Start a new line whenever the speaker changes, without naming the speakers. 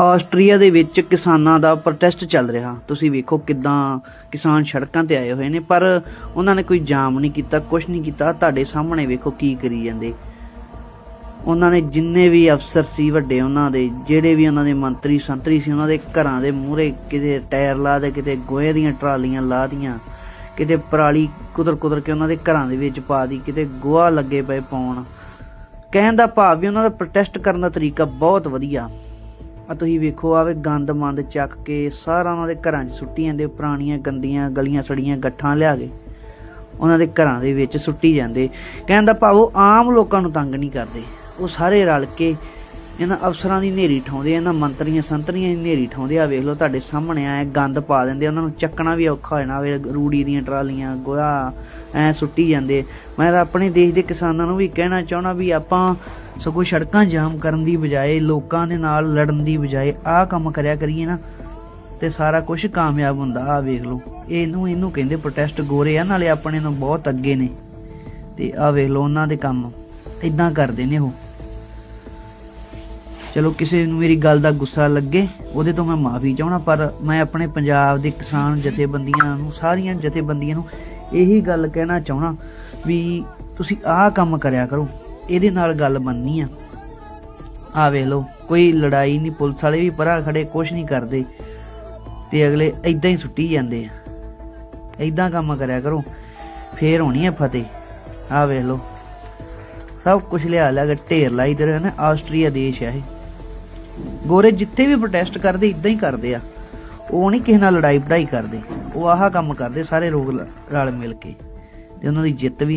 Austria ਦੇ ਵਿੱਚ ਕਿਸਾਨਾਂ ਦਾ ਪ੍ਰੋਟੈਸਟ ਚੱਲ ਰਿਹਾ। ਤੁਸੀਂ ਵੇਖੋ ਕਿਦਾਂ ਕਿਸਾਨ ਸੜਕਾਂ ਤੇ ਆਏ ਹੋਏ ਨੇ, ਪਰ ਉਹਨਾਂ ਨੇ ਕੋਈ ਜਾਮ ਨਹੀਂ ਕੀਤਾ ਕੁਝ ਨਹੀਂ ਕੀਤਾ। ਤੁਹਾਡੇ ਸਾਹਮਣੇ ਵੇਖੋ ਕੀ ਕਰੀ ਜਾਂਦੇ। ਉਹਨਾਂ ਨੇ ਜਿੰਨੇ ਵੀ ਅਫਸਰ ਸੀ ਵੱਡੇ, ਉਹਨਾਂ ਦੇ ਜਿਹੜੇ ਵੀ ਉਹਨਾਂ ਦੇ ਮੰਤਰੀ, ਸੰਤਰੀ ਸੀ, ਉਹਨਾਂ ਦੇ ਘਰਾਂ ਦੇ ਮੂਹਰੇ ਕਿਤੇ ਟਾਇਰ ਲਾ ਦੇ ਕਿਤੇ ਗੋਹੇ ਦੀਆਂ ਟਰਾਲੀਆਂ ਲਾ ਦੀਆਂ ਕਿਤੇ ਪਰਾਲੀ ਕੁਦਰ ਕੁਦਰ ਕੇ ਉਹਨਾਂ ਦੇ ਘਰਾਂ ਦੇ ਵਿੱਚ ਪਾ ਦੀ ਕਿਤੇ ਗੋਹਾ ਲੱਗੇ ਪਏ ਪਾਉਣ। ਕਹਿਣ ਦਾ ਭਾਵ ਵੀ ਉਹਨਾਂ ਦਾ ਪ੍ਰੋਟੈਸਟ ਕਰਨ ਦਾ ਤਰੀਕਾ ਬਹੁਤ ਵਧੀਆ। ਆ ਤੁਸੀਂ ਵੇਖੋ ਆਵੇ ਗੰਦ ਮੰਦ ਚੱਕ ਕੇ ਸਾਰਾ ਉਹਨਾਂ ਦੇ ਘਰਾਂ 'ਚ ਸੁੱਟੀ ਜਾਂਦੇ, ਪੁਰਾਣੀਆਂ ਗੰਦੀਆਂ ਗਲੀਆਂ ਸੜੀਆਂ ਗੱਠਾਂ ਲਿਆ ਕੇ ਉਹਨਾਂ ਦੇ ਘਰਾਂ ਦੇ ਵਿੱਚ ਸੁੱਟੀ ਜਾਂਦੇ। ਕਹਿੰਦਾ ਭਾਵ ਉਹ ਆਮ ਲੋਕਾਂ ਨੂੰ ਤੰਗ ਨਹੀਂ ਕਰਦੇ। ਉਹ ਸਾਰੇ ਰਲ ਕੇ ਇਹਨਾਂ ਅਫਸਰਾਂ ਦੀ ਨੇਰੀ ਠਾਉਂਦੇ ਇਹਨਾਂ ਮੰਤਰੀਆਂ ਸੰਤਰੀਆਂ ਦੀ ਨੇਰੀ ਠਾਉਂਦੇ ਆ। ਵੇਖ ਲਓ ਤੁਹਾਡੇ ਸਾਹਮਣੇ ਆਏ ਗੰਦ ਪਾ ਦਿੰਦੇ ਉਹਨਾਂ ਨੂੰ ਚੱਕਣਾ ਵੀ ਔਖਾ ਹੋ ਜਾਣਾ। ਵੇ ਰੂੜੀ ਦੀਆਂ ਟਰਾਲੀਆਂ, ਗੋਹਾ ਐ ਸੁੱਟੀ ਜਾਂਦੇ। ਮੈਂ ਤਾਂ ਆਪਣੇ ਦੇਸ਼ ਦੇ ਕਿਸਾਨਾਂ ਨੂੰ ਵੀ ਕਹਿਣਾ ਚਾਹਣਾ ਵੀ ਆਪਾਂ ਸਗੋਂ ਸੜਕਾਂ ਜਾਮ ਕਰਨ ਦੀ ਬਜਾਏ, ਲੋਕਾਂ ਦੇ ਨਾਲ ਲੜਨ ਦੀ ਬਜਾਏ ਆਹ ਕੰਮ ਕਰਿਆ ਕਰੀਏ ਨਾ, ਤੇ ਸਾਰਾ ਕੁਝ ਕਾਮਯਾਬ ਹੁੰਦਾ। ਆ ਵੇਖ ਲਓ, ਇਹਨੂੰ ਇਹਨੂੰ ਕਹਿੰਦੇ ਪ੍ਰੋਟੈਸਟ ਗੋਰੇ ਆ, ਨਾਲੇ ਆਪਣੇ ਨੂੰ ਬਹੁਤ ਅੱਗੇ ਨੇ। ਤੇ ਆ ਵੇਖ ਲਓ ਉਹਨਾਂ ਦੇ ਕੰਮ ਇਦਾਂ ਕਰਦੇ ਨੇ ਉਹ। ਚਲੋ ਕਿਸੇ ਨੂੰ ਮੇਰੀ ਗੱਲ ਦਾ ਗੁੱਸਾ ਲੱਗੇ, ਉਹਦੇ ਤੋਂ ਮੈਂ ਮਾਫੀ ਚਾਹਣਾ ਪਰ ਮੈਂ ਆਪਣੇ ਪੰਜਾਬ ਦੇ ਕਿਸਾਨ ਜਥੇਬੰਦੀਆਂ ਨੂੰ, ਸਾਰੀਆਂ ਜਥੇਬੰਦੀਆਂ ਨੂੰ ਇਹੀ ਗੱਲ ਕਹਿਣਾ ਚਾਹਣਾ ਵੀ ਤੁਸੀਂ ਆਹ ਕੰਮ ਕਰਿਆ ਕਰੋ। ਇਹਦੇ ਨਾਲ ਗੱਲ ਬੰਨੀ ਆ। ਆ ਵੇਖ ਲਓ, ਕੋਈ ਲੜਾਈ ਨਹੀਂ, ਪੁਲਿਸ ਵਾਲੇ ਵੀ ਪਰਾਂ ਖੜੇ ਕੁਝ ਨਹੀਂ ਕਰਦੇ। ਤੇ ਅਗਲੇ ਇਦਾਂ ਹੀ ਸੁੱਟੀ ਜਾਂਦੇ ਆ। ਇਦਾਂ ਕੰਮ ਕਰਿਆ ਕਰੋ, ਫੇਰ ਹੋਣੀ ਹੈ ਫਤਿਹ। ਆ ਵੇਖ ਲਓ, ਸਭ ਕੁਝ ਲਿਆ ਲਿਆ ਕੇ ਢੇਰ ਲਾਈ ਤੇ ਰਹੇ ਆਸਟਰੀਆ ਦੇਸ਼ ਆ ਇਹ। ਗੋਰੇ ਜਿੱਥੇ ਵੀ ਪ੍ਰੋਟੈਸਟ ਕਰਦੇ ਇਦਾਂ ਹੀ ਕਰਦੇ ਆ। ਉਹ ਨਹੀਂ ਕਿਸੇ ਨਾਲ ਲੜਾਈ ਪੜਾਈ ਕਰਦੇ, ਉਹ ਆਹ ਕੰਮ ਕਰਦੇ ਸਾਰੇ ਲੋਕ ਰਲ ਮਿਲ ਕੇ। ਤੇ ਉਹਨਾਂ ਦੀ ਜਿੱਤ ਵੀ